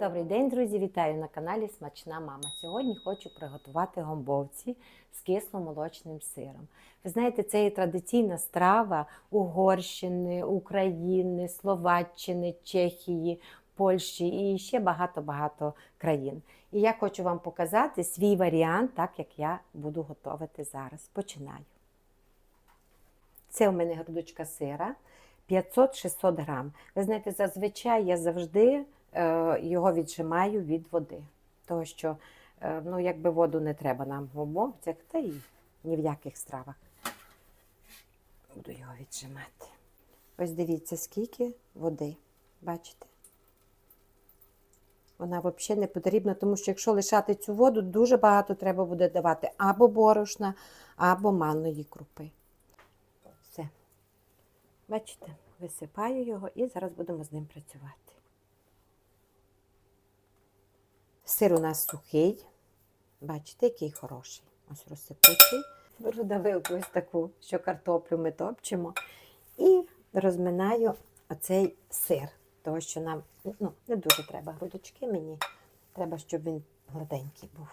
Добрий день, друзі! Вітаю на каналі Смачна Мама. Сьогодні хочу приготувати гомбовці з кисломолочним сиром. Ви знаєте, це є традиційна страва Угорщини, України, Словаччини, Чехії, Польщі і ще багато-багато країн. І я хочу вам показати свій варіант, так як я буду готувати зараз. Починаю. Це у мене грудочка сира 500-600 грам. Ви знаєте, зазвичай я завжди е, його віджимаю від води. Тому що е, ну, якби воду не треба нам в обовцях, та й ні в яких стравах. Буду його віджимати. Ось дивіться, скільки води. Бачите? Вона взагалі не потрібна, тому що якщо лишати цю воду, дуже багато треба буде давати або борошна, або манної крупи. Бачите, висипаю його і зараз будемо з ним працювати. Сир у нас сухий. Бачите, який хороший. Ось розсипучий. Беру давилку ось таку, що картоплю ми топчемо. І розминаю оцей сир. Того, що нам ну, не дуже треба грудочки мені. Треба, щоб він гладенький був.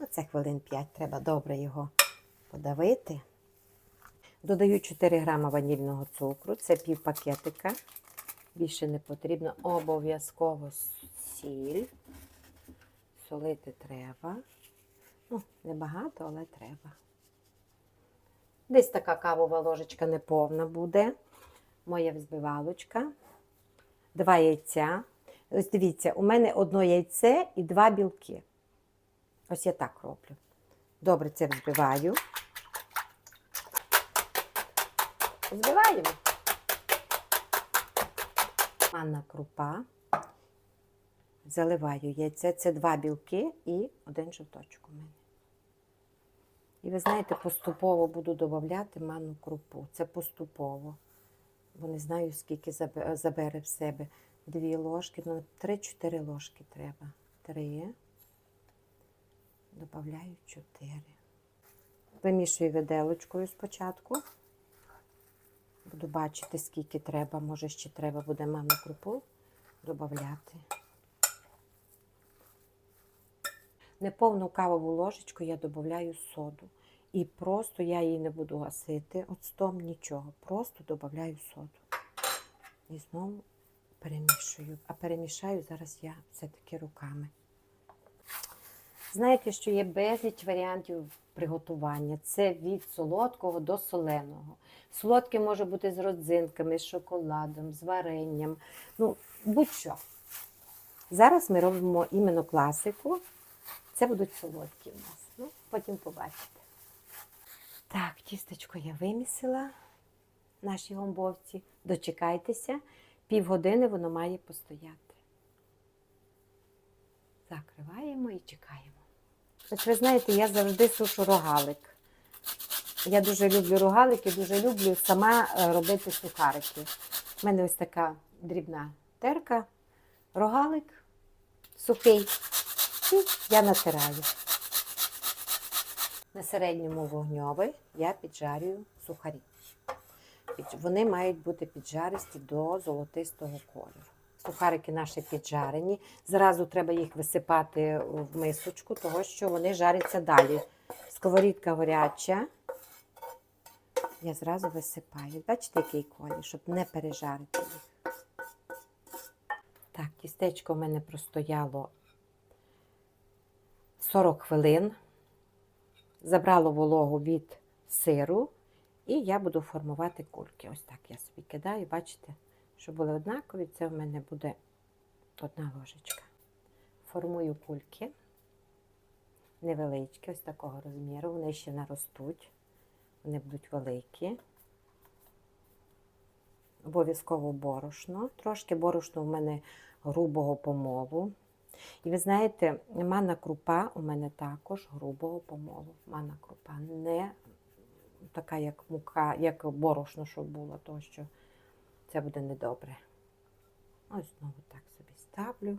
Оце хвилин 5 треба добре його подавити. Додаю 4 грама ванільного цукру, це пів пакетика. Більше не потрібно. Обов'язково сіль. Солити треба. Ну, небагато, але треба. Десь така кавова ложечка неповна буде. Моя взбивалочка. Два яйця. Ось дивіться, у мене одно яйце і два білки. Ось я так роблю. Добре це взбиваю. Збиваємо. Манна крупа. Заливаю яйце. Це два білки і один жовточок у мене. І ви знаєте, поступово буду додавати манну крупу. Це поступово. Бо не знаю, скільки забере в себе. Дві ложки, ну 3-4 ложки треба. Три. Добавляю чотири. Вимішую виделочкою спочатку. Буду бачити, скільки треба. Може, ще треба буде манну крупу додати. Неповну кавову ложечку я додаю соду. І просто я її не буду гасити оцтом нічого. Просто додаю соду. І знову перемішую. А перемішаю зараз я все-таки руками. Знаєте, що є безліч варіантів приготування. Це від солодкого до соленого. Солодке може бути з родзинками, з шоколадом, з варенням. Ну, будь-що. Зараз ми робимо іменно класику. Це будуть солодкі у нас. Ну, потім побачите. Так, тістечко я вимісила наші гомбовці. Дочекайтеся, півгодини воно має постояти. Закриваємо і чекаємо. Ось ви знаєте, я завжди сушу рогалик. Я дуже люблю рогалики, дуже люблю сама е, робити сухарики. У мене ось така дрібна терка, рогалик сухий. І я натираю. На середньому вогньові я піджарюю сухарі. Вони мають бути піджаристі до золотистого кольору. Сухарики наші піджарені. Зразу треба їх висипати в мисочку, того що вони жаряться далі. Сковорідка горяча. Я зразу висипаю. Бачите, який колір, щоб не пережарити їх. Так, тістечко в мене простояло 40 хвилин. Забрало вологу від сиру, і я буду формувати кульки. Ось так я собі кидаю, бачите, щоб були однакові, це в мене буде одна ложечка. Формую кульки невеличкі, ось такого розміру. Вони ще наростуть, вони будуть великі. Обов'язково борошно. Трошки борошно в мене грубого помолу. І ви знаєте, манна крупа у мене також грубого помолу. Манна крупа не така, як мука, як борошно, щоб було, то що це буде недобре. Ось знову так собі ставлю.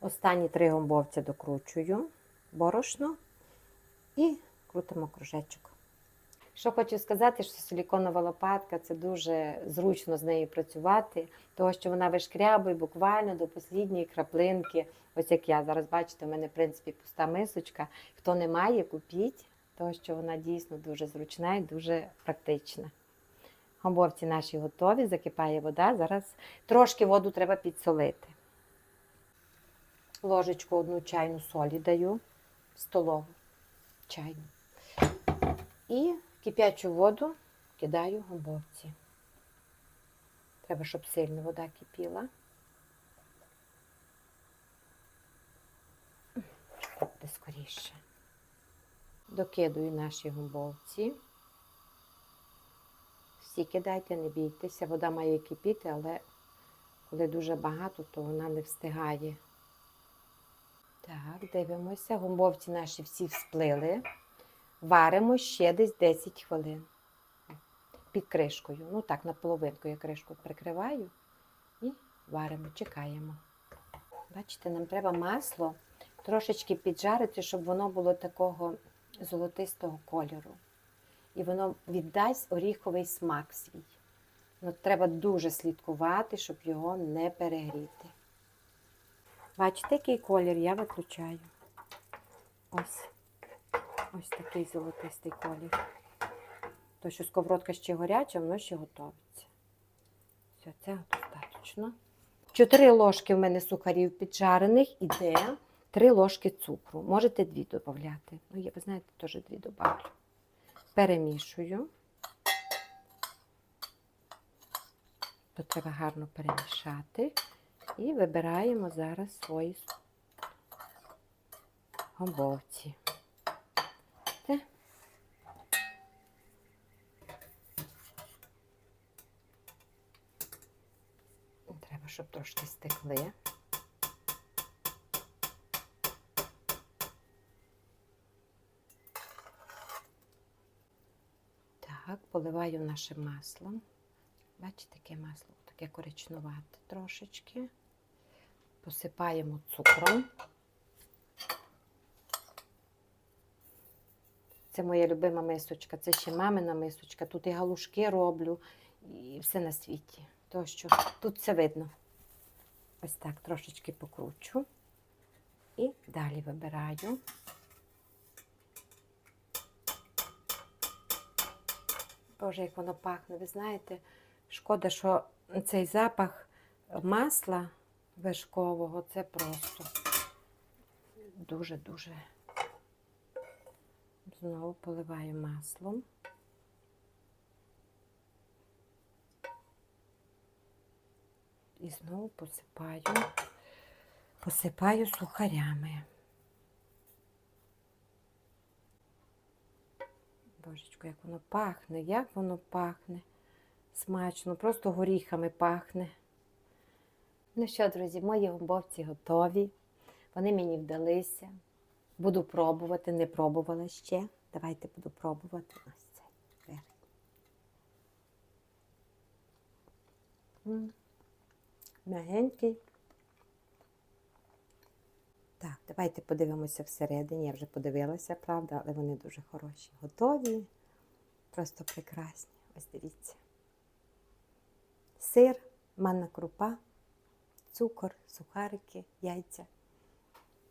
Останні три гомбовця докручую борошно і крутимо кружечок. Що хочу сказати, що силіконова лопатка це дуже зручно з нею працювати, тому що вона вишкрябує буквально до послідньої краплинки. Ось як я зараз бачите, у мене в принципі пуста мисочка. Хто не має, купіть, тому що вона дійсно дуже зручна і дуже практична. Гомбовці наші готові, закипає вода. Зараз трошки воду треба підсолити. Ложечку одну чайну солі даю, столову чайну. І кип'ячу воду кидаю гомбовці. Треба, щоб сильно вода кипіла. Скоріше. Докидую наші гомбовці. Всі кидайте, не бійтеся. Вода має кипіти, але коли дуже багато, то вона не встигає. Так, дивимося. Гомбовці наші всі всплили. Варимо ще десь 10 хвилин під кришкою. Ну так, наполовинку я кришку прикриваю і варимо, чекаємо. Бачите, нам треба масло трошечки піджарити, щоб воно було такого золотистого кольору. І воно віддасть оріховий смак свій. Ну, треба дуже слідкувати, щоб його не перегріти. Бачите, який колір я виключаю. Ось. Ось такий золотистий колір. То, що сковородка ще горяча, воно ще готовиться. Все, це достатньо. Чотири ложки в мене сухарів піджарених іде три ложки цукру. Можете дві додати. Ну, я, ви знаєте, теж дві додавлю. Перемішую. То треба гарно перемішати. І вибираємо зараз свої гомбовці. Треба, щоб трошки стекли. Так, поливаю нашим маслом. Бачите, яке масло? Таке коричнувате трошечки. Посипаємо цукром. Це моя любима мисочка, це ще мамина мисочка. Тут і галушки роблю, і все на світі. То, що тут все видно. Ось так трошечки покручу. І далі вибираю. Боже, як воно пахне. Ви знаєте, шкода, що цей запах масла вершкового це просто дуже-дуже. Знову поливаю маслом. І знову посипаю, посипаю сухарями. Божечко, як воно пахне, як воно пахне. Смачно, просто горіхами пахне. Ну що, друзі, мої гомбовці готові. Вони мені вдалися. Буду пробувати, не пробувала ще. Давайте буду пробувати ось цей верх. Так, давайте подивимося всередині. Я вже подивилася, правда, але вони дуже хороші. Готові. Просто прекрасні. Ось дивіться. Сир, манна крупа, цукор, сухарики, яйця.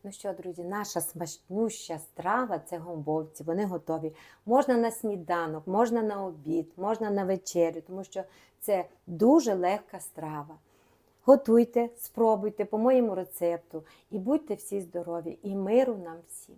Ну що, друзі, наша смачнюща страва це гомбовці, вони готові. Можна на сніданок, можна на обід, можна на вечерю, тому що це дуже легка страва. Готуйте, спробуйте по моєму рецепту і будьте всі здорові, і миру нам всім.